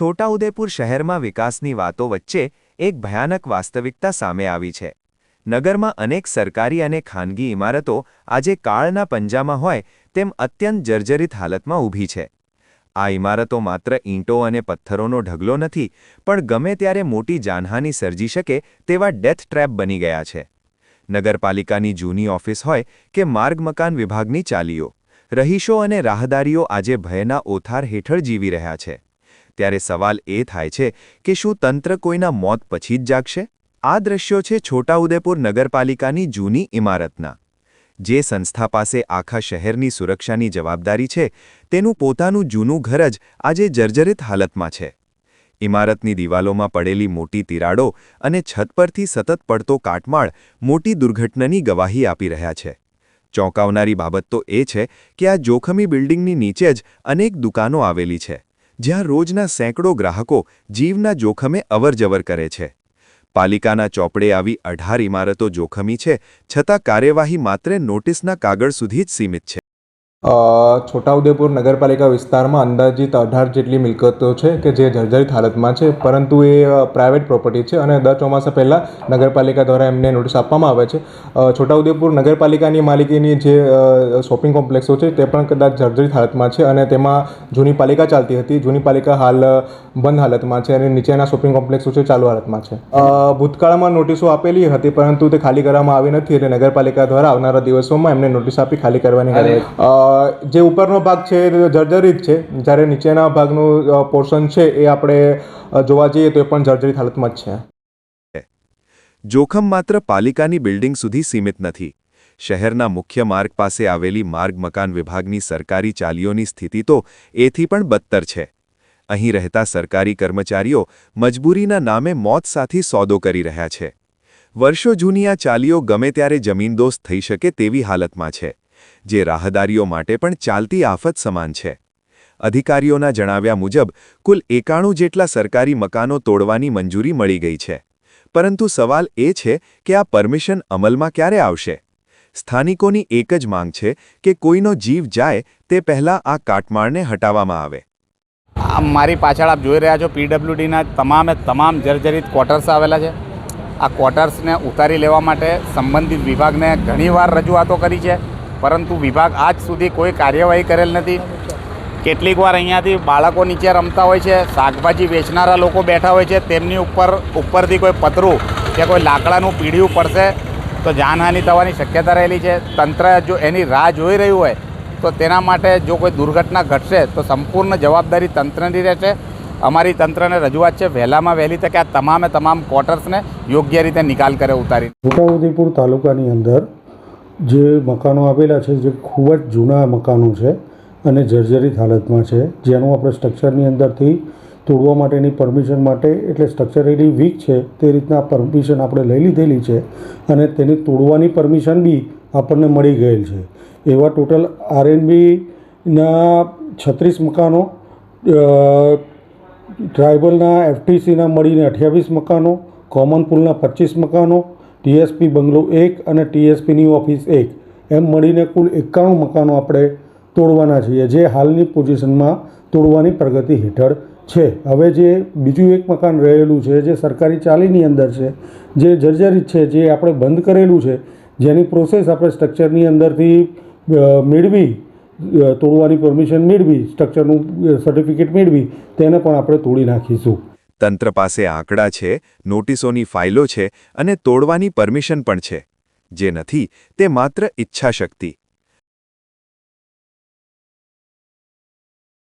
છોટાઉદેપુર શહેરમાં વિકાસની વાતો વચ્ચે એક ભયાનક વાસ્તવિકતા સામે આવી છે. નગરમાં અનેક સરકારી અને ખાનગી ઇમારતો આજે કાળના પંજામાં હોય તેમ અત્યંત જર્જરિત હાલતમાં ઊભી છે. આ ઇમારતો માત્ર ઈંટો અને પથ્થરોનો ઢગલો નથી, પણ ગમે ત્યારે મોટી જાનહાની સર્જી શકે તેવા ડેથ ટ્રેપ બની ગયા છે. નગરપાલિકાની જૂની ઓફિસ હોય કે માર્ગ મકાન વિભાગની ચાલીઓ, રહીશો અને રાહદારીઓ આજે ભયના ઓથાર હેઠળ જીવી રહ્યા છે. ત્યારે સવાલ એ થાય છે કે શું તંત્ર કોઈના મોત પછી જ જાગશે? આ દ્રશ્યો છે છોટાઉદેપુર નગરપાલિકાની જૂની ઇમારતના. જે સંસ્થા પાસે આખા શહેરની સુરક્ષાની જવાબદારી છે, તેનું પોતાનું જૂનું ઘર જ આજે જર્જરિત હાલતમાં છે. ઇમારતની દિવાલોમાં પડેલી મોટી તિરાડો અને છત પરથી સતત પડતો કાટમાળ મોટી દુર્ઘટનાની ગવાહી આપી રહ્યા છે. ચોંકાવનારી બાબત તો એ છે કે આ જોખમી બિલ્ડિંગની નીચે જ અનેક દુકાનો આવેલી છે. જ્યાં રોજના સેંકડો ગ્રાહકો જીવના જોખમે અવરજવર કરે છે. પાલિકાના ચોપડે આવી અઢાર ઇમારતો જોખમી છે, છતાં કાર્યવાહી માત્ર નોટિસના કાગળ સુધી જ સીમિત છે. છોટાઉદેપુર નગરપાલિકા વિસ્તારમાં અંદાજિત અઢાર જેટલી મિલકતો છે કે જે જર્જરિત હાલતમાં છે પરંતુ એ પ્રાઇવેટ પ્રોપર્ટી છે અને દર ચોમાસા પહેલાં નગરપાલિકા દ્વારા એમને નોટિસ આપવામાં આવે છે. છોટાઉદેપુર નગરપાલિકાની માલિકીની જે શોપિંગ કોમ્પ્લેક્સો છે તે પણ કદાચ જર્જરિત હાલતમાં છે અને તેમાં જૂની પાલિકા ચાલતી હતી. જૂની પાલિકા હાલ બંધ હાલતમાં છે અને નીચેના શોપિંગ કોમ્પ્લેક્સો છે ચાલુ હાલતમાં છે. ભૂતકાળમાં નોટિસો આપેલી હતી પરંતુ તે ખાલી કરવામાં આવી નથી એટલે નગરપાલિકા દ્વારા આવનારા દિવસોમાં એમને નોટિસ આપી ખાલી કરવાની જે ઉપરનો ભાગ છે એ જર્જરિત છે. જ્યારે નીચેના ભાગનું પોર્શન છે એ આપણે જોવા જઈએ તો એ પણ જર્જરિત હાલતમાં જ છે. જોખમ માત્ર પાલિકાની બિલ્ડિંગ સુધી સીમિત નથી. શહેરના મુખ્ય માર્ગ પાસે આવેલી માર્ગ મકાન વિભાગની સરકારી ચાલીઓની સ્થિતિ તો એથી પણ બદતર છે. અહીં રહેતા સરકારી કર્મચારીઓ મજબૂરીના નામે મોત સાથે સોદો કરી રહ્યા છે. વર્ષો જૂની આ ચાલીઓ ગમે ત્યારે જમીનદોસ્ત થઈ શકે તેવી હાલતમાં છે. જે રાહદારીઓ માટે પણ ચાલતી આફત સમાન છે. અધિકારીઓના જણાવ્યા મુજબ, કુલ એકાણું જેટલા સરકારી મકાનો તોડવાની મંજૂરી મળી ગઈ છે. પરંતુ સવાલ એ છે કે આ પરમિશન અમલમાં ક્યારે આવશે? સ્થાનિકોની એક જ માંગ છે કે કોઈનો જીવ જાય તે પહેલાં આ કાટમાળને હટાવવામાં આવે. મારી પાછળ આપ જોઈ રહ્યા છો, પીડબ્લ્યુડીના તમામે તમામ જર્જરિત ક્વાર્ટર્સ આવેલા છે. આ ક્વાર્ટર્સને ઉતારી લેવા માટે સંબંધિત વિભાગને ઘણીવાર રજૂઆતો કરી છે. પરંતુ વિભાગ આજ સુધી કોઈ કાર્યવાહી કરેલ નથી. કેટલીક વાર અહીંયાથી બાળકો નીચે રમતા હોય છે, શાકભાજી વેચનારા લોકો બેઠા હોય છે, તેમની ઉપર, ઉપરથી કોઈ પતરું કે કોઈ લાકડાનું પીડિયું પડશે તો જાનહાનિ થવાની શક્યતા રહેલી છે. તંત્ર જો એની રાહ જોઈ રહ્યું હોય તો તેના માટે જો કોઈ દુર્ઘટના ઘટશે તો સંપૂર્ણ જવાબદારી તંત્રની રહેશે. અમારી તંત્રને રજૂઆત છે, વહેલામાં વહેલી તકે આ તમામે તમામ ક્વાર્ટર્સને યોગ્ય રીતે નિકાલ કરે ઉતારી. છોટાઉદેપુર તાલુકાની અંદર જે મકાનો આવેલા છે, જે ખૂબ જ જૂના મકાનો છે અને જર્જરિત હાલતમાં છે, જેનું આપણે સ્ટ્રક્ચરની અંદરથી તોડવા માટેની પરમિશન માટે, એટલે સ્ટ્રક્ચર એની વીક છે, તે રીતના પરમિશન આપણે લઈ લીધેલી છે અને તેની તોડવાની પરમિશન બી આપણને મળી ગયેલ છે. એવા ટોટલ આરએનબીના છત્રીસ મકાનો ટ્રાઇબલના એફટીસીના મળીને અઠ્યાવીસ મકાનો કોમન પુલના પચીસ મકાનો ટીએસપી બંગલો એક અને ટીએસપીની ઓફિસ એક. એમ મળીને કુલ એકાણું મકાનો આપણે તોડવાના છીએ, જે હાલની પોઝિશનમાં તોડવાની પ્રગતિ હેઠળ છે. હવે જે બીજું એક મકાન રહેલું છે, જે સરકારી ચાલીની અંદર છે, જે જર્જરિત છે, જે આપણે બંધ કરેલું છે, જેની પ્રોસેસ આપણે સ્ટ્રક્ચરની અંદરથી મેળવી તોડવાની પરમિશન મેળવી સ્ટ્રક્ચરનું સર્ટિફિકેટ મેળવી, તેને પણ આપણે તોડી નાખીશું. તંત્ર પાસે આંકડા છે, નોટિસોની ફાઇલો છે અને તોડવાની પરમિશન પણ છે. જે નથી, તે માત્ર ઈચ્છાશક્તિ.